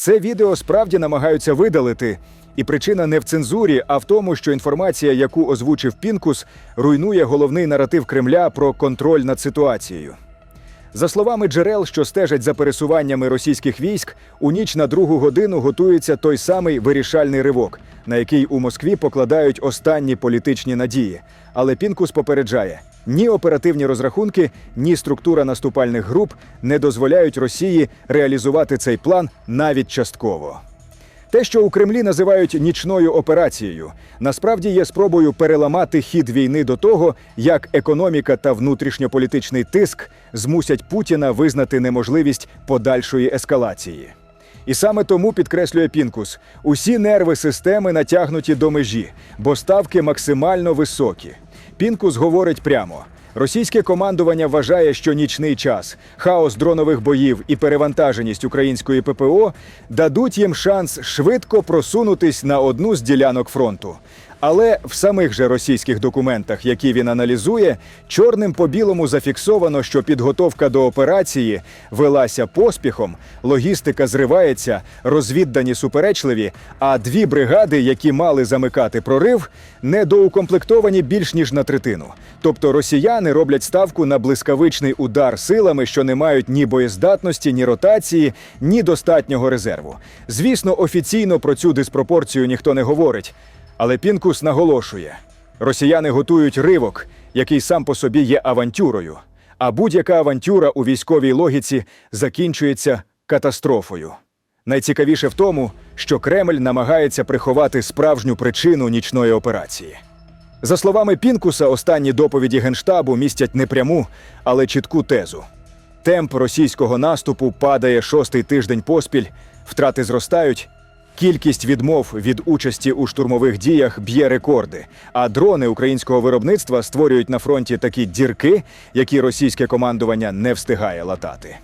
Це відео справді намагаються видалити, і причина не в цензурі, а в тому, що інформація, яку озвучив Пінкус, руйнує головний наратив Кремля про контроль над ситуацією. За словами джерел, що стежать за пересуваннями російських військ, у ніч на другу годину готується той самий вирішальний ривок, на який у Москві покладають останні політичні надії. Але Пінкус попереджає: ні оперативні розрахунки, ні структура наступальних груп не дозволяють Росії реалізувати цей план навіть частково. Те, що у Кремлі називають нічною операцією, насправді є спробою переламати хід війни до того, як економіка та внутрішньополітичний тиск змусять Путіна визнати неможливість подальшої ескалації. І саме тому підкреслює Пінкус: усі нерви системи натягнуті до межі, бо ставки максимально високі. Пінкус говорить прямо. Російське командування вважає, що нічний час, хаос дронових боїв і перевантаженість української ППО дадуть їм шанс швидко просунутись на одну з ділянок фронту. Але в самих же російських документах, які він аналізує, чорним по білому зафіксовано, що підготовка до операції велася поспіхом, логістика зривається, розвіддані суперечливі, а дві бригади, які мали замикати прорив, недоукомплектовані більш ніж на третину. Тобто росіяни роблять ставку на блискавичний удар силами, що не мають ні боєздатності, ні ротації, ні достатнього резерву. Звісно, офіційно про цю диспропорцію ніхто не говорить. Але Пінкус наголошує: росіяни готують ривок, який сам по собі є авантюрою. А будь-яка авантюра у військовій логіці закінчується катастрофою. Найцікавіше в тому, що Кремль намагається приховати справжню причину нічної операції. За словами Пінкуса, останні доповіді Генштабу містять не пряму, але чітку тезу. Темп російського наступу падає шостий тиждень поспіль, втрати зростають, кількість відмов від участі у штурмових діях б'є рекорди, а дрони українського виробництва створюють на фронті такі дірки, які російське командування не встигає латати.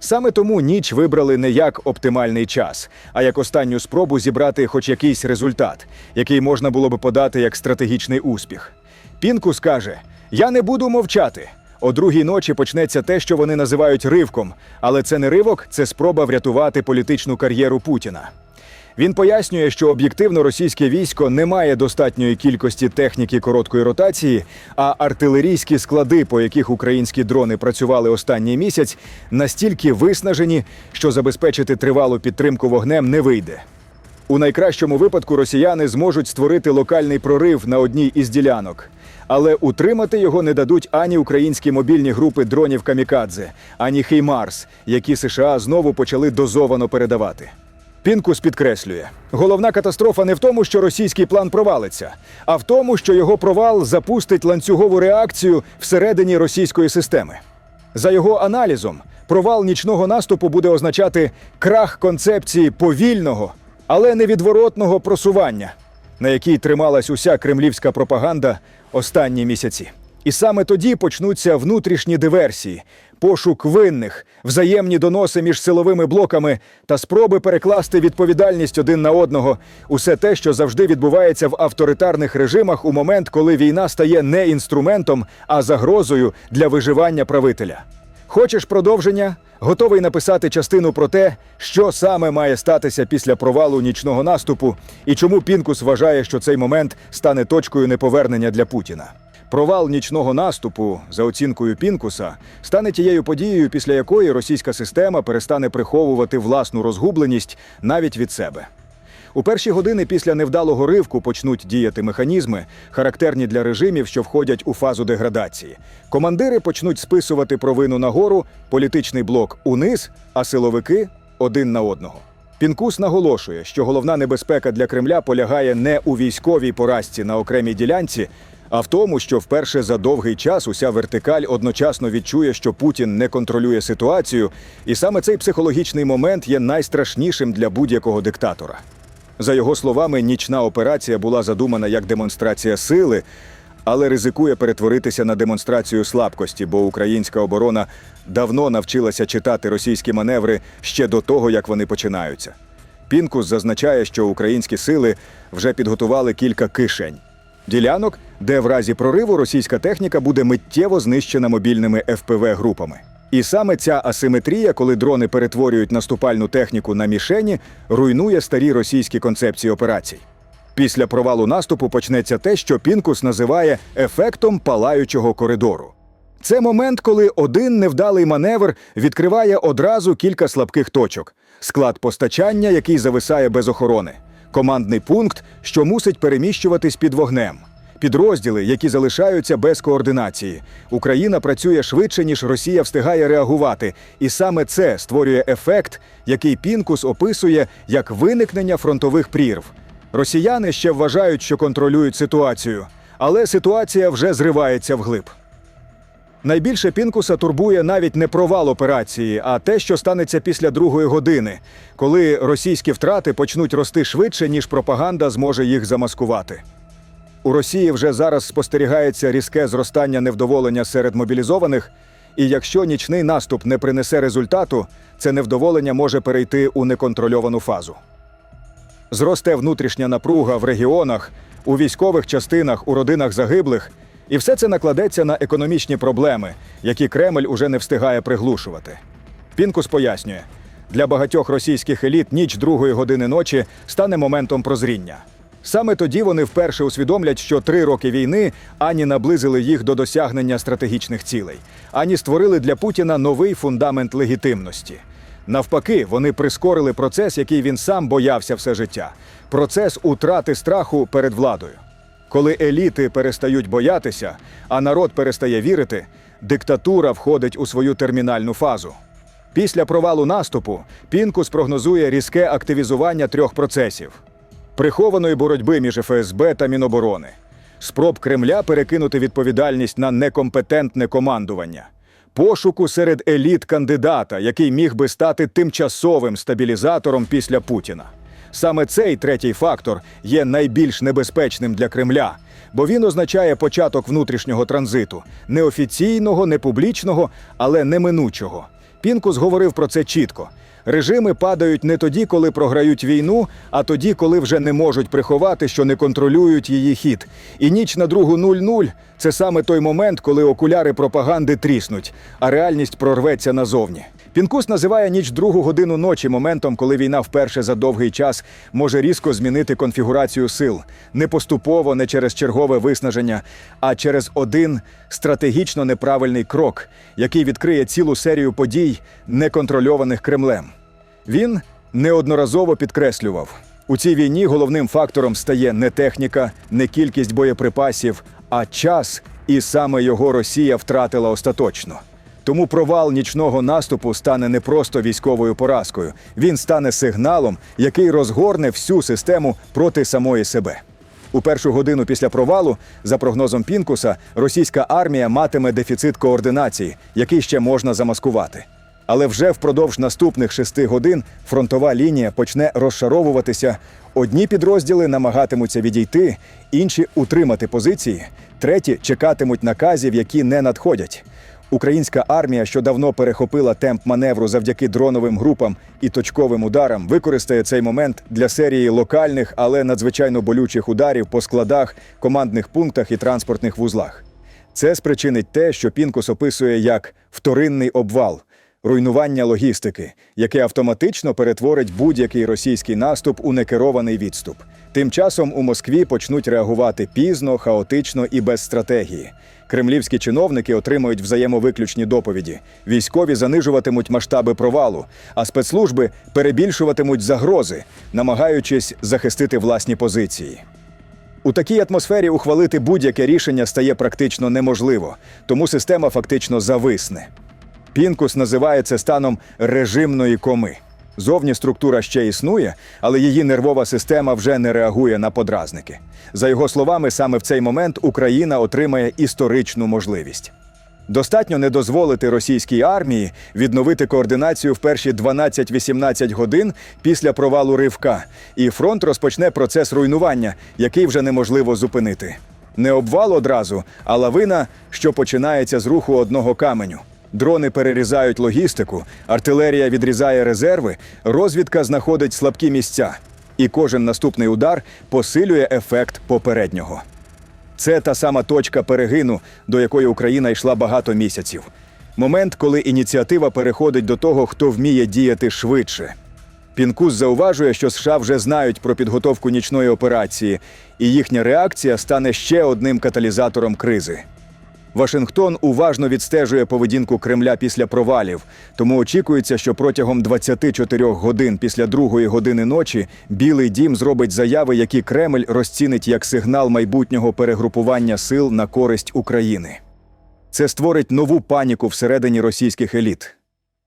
Саме тому ніч вибрали не як оптимальний час, а як останню спробу зібрати хоч якийсь результат, який можна було би подати як стратегічний успіх. Пінкус каже: Я не буду мовчати. О другій ночі почнеться те, що вони називають ривком, але це не ривок, це спроба врятувати політичну кар'єру Путіна. Він пояснює, що об'єктивно російське військо не має достатньої кількості техніки короткої ротації, а артилерійські склади, по яких українські дрони працювали останній місяць, настільки виснажені, що забезпечити тривалу підтримку вогнем не вийде. У найкращому випадку росіяни зможуть створити локальний прорив на одній із ділянок. Але утримати його не дадуть ані українські мобільні групи дронів Камікадзе, ані Хеймарс, які США знову почали дозовано передавати. Пінкус підкреслює: головна катастрофа не в тому, що російський план провалиться, а в тому, що його провал запустить ланцюгову реакцію всередині російської системи. За його аналізом, провал нічного наступу буде означати крах концепції повільного, але невідворотного просування, на якій трималась уся кремлівська пропаганда останні місяці. І саме тоді почнуться внутрішні диверсії, пошук винних, взаємні доноси між силовими блоками та спроби перекласти відповідальність один на одного усе те, що завжди відбувається в авторитарних режимах у момент, коли війна стає не інструментом, а загрозою для виживання правителя. Хочеш продовження? Готовий написати частину про те, що саме має статися після провалу нічного наступу, і чому Пінкус вважає, що цей момент стане точкою неповернення для Путіна. Провал нічного наступу, за оцінкою Пінкуса, стане тією подією, після якої російська система перестане приховувати власну розгубленість навіть від себе. У перші години після невдалого ривку почнуть діяти механізми, характерні для режимів, що входять у фазу деградації. Командири почнуть списувати провину нагору, політичний блок униз, а силовики один на одного. Пінкус наголошує, що головна небезпека для Кремля полягає не у військовій поразці на окремій ділянці, а в тому, що вперше за довгий час уся вертикаль одночасно відчує, що Путін не контролює ситуацію, і саме цей психологічний момент є найстрашнішим для будь-якого диктатора. За його словами, нічна операція була задумана як демонстрація сили, але ризикує перетворитися на демонстрацію слабкості, бо українська оборона давно навчилася читати російські маневри ще до того, як вони починаються. Пінкус зазначає, що українські сили вже підготували кілька кишень. Ділянок, де в разі прориву російська техніка буде миттєво знищена мобільними ФПВ-групами. І саме ця асиметрія, коли дрони перетворюють наступальну техніку на мішені, руйнує старі російські концепції операцій. Після провалу наступу почнеться те, що Пінкус називає ефектом палаючого коридору. Це момент, коли один невдалий маневр відкриває одразу кілька слабких точок: склад постачання, який зависає без охорони, командний пункт, що мусить переміщуватись під вогнем, підрозділи, які залишаються без координації. Україна працює швидше, ніж Росія встигає реагувати, і саме це створює ефект, який Пінкус описує як виникнення фронтових прірв. Росіяни ще вважають, що контролюють ситуацію, але ситуація вже зривається вглиб. Найбільше Пінкуса турбує навіть не провал операції, а те, що станеться після другої години, коли російські втрати почнуть рости швидше, ніж пропаганда зможе їх замаскувати. У Росії вже зараз спостерігається різке зростання невдоволення серед мобілізованих, і якщо нічний наступ не принесе результату, це невдоволення може перейти у неконтрольовану фазу. Зросте внутрішня напруга в регіонах, у військових частинах, у родинах загиблих, і все це накладеться на економічні проблеми, які Кремль уже не встигає приглушувати. Пінкус пояснює, для багатьох російських еліт ніч другої години ночі стане моментом прозріння. Саме тоді вони вперше усвідомлять, що три роки війни ані наблизили їх до досягнення стратегічних цілей, ані створили для Путіна новий фундамент легітимності. Навпаки, вони прискорили процес, який він сам боявся все життя процес утрати страху перед владою. Коли еліти перестають боятися, а народ перестає вірити, диктатура входить у свою термінальну фазу. Після провалу наступу Пінкус прогнозує різке активізування трьох процесів: прихованої боротьби між ФСБ та Міноборони, спроб Кремля перекинути відповідальність на некомпетентне командування, пошуку серед еліт кандидата, який міг би стати тимчасовим стабілізатором після Путіна. Саме цей третій фактор є найбільш небезпечним для Кремля, бо він означає початок внутрішнього транзиту, неофіційного, не публічного, але неминучого. Пінкус говорив про це чітко. Режими падають не тоді, коли програють війну, а тоді, коли вже не можуть приховати, що не контролюють її хід. І ніч на другу 0-0 – це саме той момент, коли окуляри пропаганди тріснуть, а реальність прорветься назовні. Пінкус називає ніч другу годину ночі моментом, коли війна вперше за довгий час може різко змінити конфігурацію сил не поступово, не через чергове виснаження, а через один стратегічно неправильний крок, який відкриє цілу серію подій, неконтрольованих Кремлем. Він неодноразово підкреслював: у цій війні головним фактором стає не техніка, не кількість боєприпасів, а час, і саме його Росія втратила остаточно. Тому провал нічного наступу стане не просто військовою поразкою, він стане сигналом, який розгорне всю систему проти самої себе. У першу годину після провалу, за прогнозом Пінкуса, російська армія матиме дефіцит координації, який ще можна замаскувати. Але вже впродовж наступних шести годин фронтова лінія почне розшаровуватися. Одні підрозділи намагатимуться відійти, інші утримати позиції, треті чекатимуть наказів, які не надходять. Українська армія, що давно перехопила темп маневру завдяки дроновим групам і точковим ударам, використає цей момент для серії локальних, але надзвичайно болючих ударів по складах, командних пунктах і транспортних вузлах. Це спричинить те, що Пінкус описує як вторинний обвал, руйнування логістики, яке автоматично перетворить будь-який російський наступ у некерований відступ. Тим часом у Москві почнуть реагувати пізно, хаотично і без стратегії. Кремлівські чиновники отримають взаємовиключні доповіді. Військові занижуватимуть масштаби провалу, а спецслужби перебільшуватимуть загрози, намагаючись захистити власні позиції. У такій атмосфері ухвалити будь-яке рішення стає практично неможливо, тому система фактично зависне. Пінкус називає це станом режимної коми. Зовні структура ще існує, але її нервова система вже не реагує на подразники. За його словами, саме в цей момент Україна отримає історичну можливість. Достатньо не дозволити російській армії відновити координацію в перші 12-18 годин після провалу ривка, і фронт розпочне процес руйнування, який вже неможливо зупинити. Не обвал одразу, а лавина, що починається з руху одного каменю. Дрони перерізають логістику, артилерія відрізає резерви, розвідка знаходить слабкі місця, і кожен наступний удар посилює ефект попереднього. Це та сама точка перегину, до якої Україна йшла багато місяців. Момент, коли ініціатива переходить до того, хто вміє діяти швидше. Пінкус зауважує, що США вже знають про підготовку нічної операції, і їхня реакція стане ще одним каталізатором кризи. Вашингтон уважно відстежує поведінку Кремля після провалів, тому очікується, що протягом 24 годин після другої години ночі Білий дім зробить заяви, які Кремль розцінить як сигнал майбутнього перегрупування сил на користь України. Це створить нову паніку всередині російських еліт.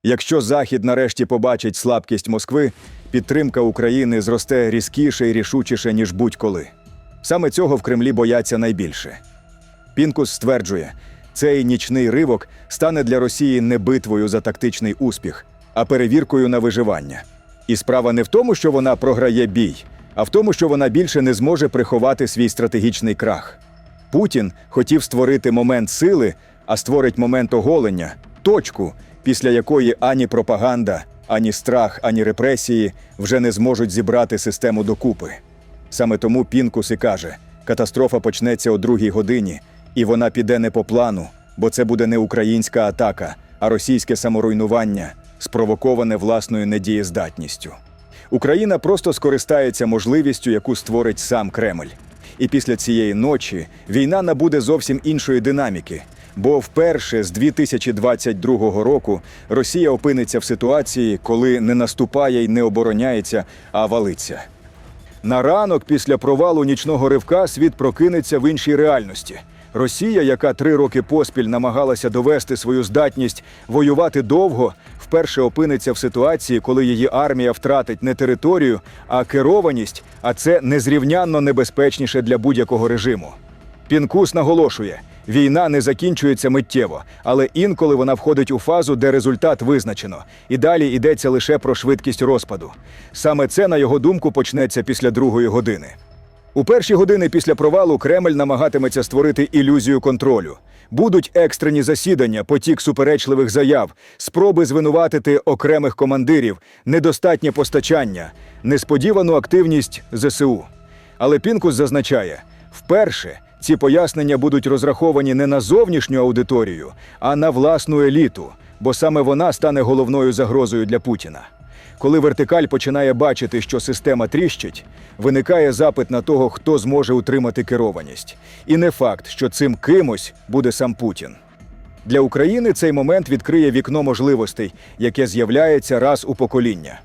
Якщо Захід нарешті побачить слабкість Москви, підтримка України зросте різкіше і рішучіше, ніж будь-коли. Саме цього в Кремлі бояться найбільше. Пінкус стверджує, цей нічний ривок стане для Росії не битвою за тактичний успіх, а перевіркою на виживання. І справа не в тому, що вона програє бій, а в тому, що вона більше не зможе приховати свій стратегічний крах. Путін хотів створити момент сили, а створить момент оголення, точку, після якої ані пропаганда, ані страх, ані репресії вже не зможуть зібрати систему докупи. Саме тому Пінкус і каже: катастрофа почнеться о другій годині, і вона піде не по плану, бо це буде не українська атака, а російське саморуйнування, спровоковане власною недієздатністю. Україна просто скористається можливістю, яку створить сам Кремль. І після цієї ночі війна набуде зовсім іншої динаміки. Бо вперше з 2022 року Росія опиниться в ситуації, коли не наступає й не обороняється, а валиться. На ранок після провалу нічного ривка світ прокинеться в іншій реальності. Росія, яка три роки поспіль намагалася довести свою здатність воювати довго, вперше опиниться в ситуації, коли її армія втратить не територію, а керованість, а це незрівнянно небезпечніше для будь-якого режиму. Пінкус наголошує: війна не закінчується миттєво, але інколи вона входить у фазу, де результат визначено, і далі йдеться лише про швидкість розпаду. Саме це, на його думку, почнеться після другої години. У перші години після провалу Кремль намагатиметься створити ілюзію контролю. Будуть екстрені засідання, потік суперечливих заяв, спроби звинуватити окремих командирів, недостатнє постачання, несподівану активність ЗСУ. Але Пінкус зазначає, вперше ці пояснення будуть розраховані не на зовнішню аудиторію, а на власну еліту, бо саме вона стане головною загрозою для Путіна. Коли вертикаль починає бачити, що система тріщить, виникає запит на того, хто зможе утримати керованість. І не факт, що цим кимось буде сам Путін. Для України цей момент відкриє вікно можливостей, яке з'являється раз у покоління.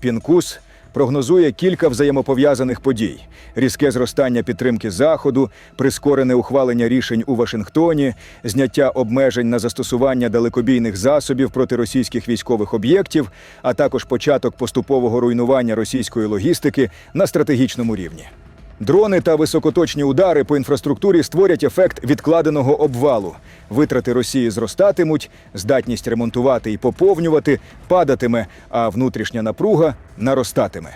Пінкус прогнозує кілька взаємопов'язаних подій: різке зростання підтримки Заходу, прискорене ухвалення рішень у Вашингтоні, зняття обмежень на застосування далекобійних засобів проти російських військових об'єктів, а також початок поступового руйнування російської логістики на стратегічному рівні. Дрони та високоточні удари по інфраструктурі створять ефект відкладеного обвалу. Витрати Росії зростатимуть, здатність ремонтувати і поповнювати падатиме, а внутрішня напруга наростатиме.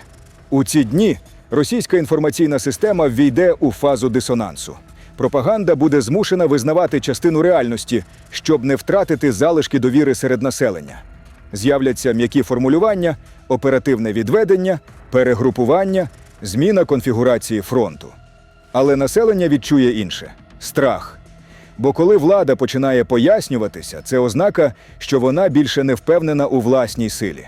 У ці дні російська інформаційна система ввійде у фазу дисонансу. Пропаганда буде змушена визнавати частину реальності, щоб не втратити залишки довіри серед населення. З'являться м'які формулювання, оперативне відведення, перегрупування, зміна конфігурації фронту. Але населення відчує інше страх. Бо коли влада починає пояснюватися, це ознака, що вона більше не впевнена у власній силі.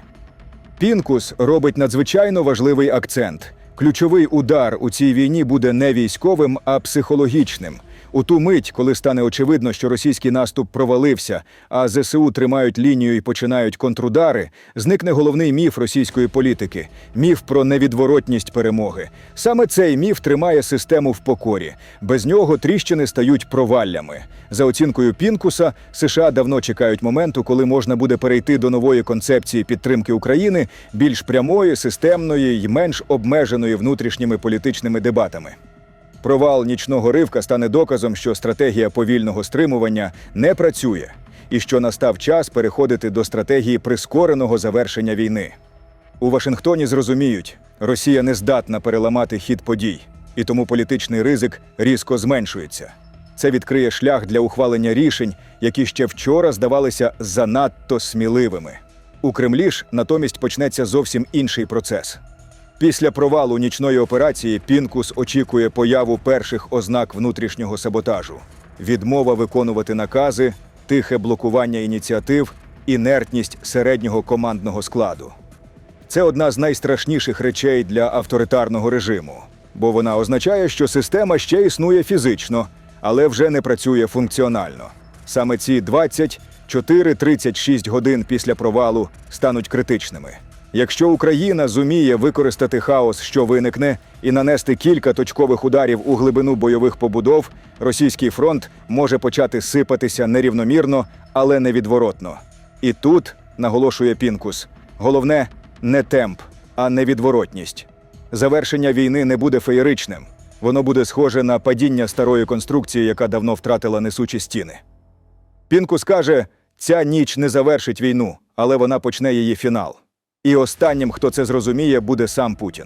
Пінкус робить надзвичайно важливий акцент. Ключовий удар у цій війні буде не військовим, а психологічним. У ту мить, коли стане очевидно, що російський наступ провалився, а ЗСУ тримають лінію і починають контрудари, зникне головний міф російської політики міф про невідворотність перемоги. Саме цей міф тримає систему в покорі. Без нього тріщини стають проваллями. За оцінкою Пінкуса, США давно чекають моменту, коли можна буде перейти до нової концепції підтримки України, більш прямої, системної й менш обмеженої внутрішніми політичними дебатами. Провал нічного ривка стане доказом, що стратегія повільного стримування не працює, і що настав час переходити до стратегії прискореного завершення війни. У Вашингтоні зрозуміють, Росія не здатна переламати хід подій, і тому політичний ризик різко зменшується. Це відкриє шлях для ухвалення рішень, які ще вчора здавалися занадто сміливими. У Кремлі ж натомість почнеться зовсім інший процес. Після провалу нічної операції Пінкус очікує появу перших ознак внутрішнього саботажу: відмова виконувати накази, тихе блокування ініціатив, інертність середнього командного складу. Це одна з найстрашніших речей для авторитарного режиму, бо вона означає, що система ще існує фізично, але вже не працює функціонально. Саме ці 24-36 годин після провалу стануть критичними. Якщо Україна зуміє використати хаос, що виникне, і нанести кілька точкових ударів у глибину бойових побудов, російський фронт може почати сипатися нерівномірно, але невідворотно. І тут, наголошує Пінкус, головне не темп, а невідворотність. Завершення війни не буде феєричним. Воно буде схоже на падіння старої конструкції, яка давно втратила несучі стіни. Пінкус каже, ця ніч не завершить війну, але вона почне її фінал. І останнім, хто це зрозуміє, буде сам Путін.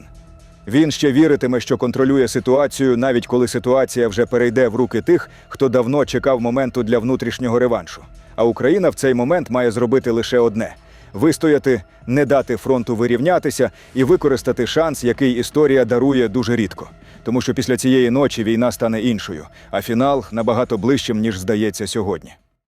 Він ще віритиме, що контролює ситуацію, навіть коли ситуація вже перейде в руки тих, хто давно чекав моменту для внутрішнього реваншу. А Україна в цей момент має зробити лише одне: вистояти, не дати фронту вирівнятися і використати шанс, який історія дарує дуже рідко. Тому що після цієї ночі війна стане іншою, а фінал набагато ближчим, ніж здається сьогодні.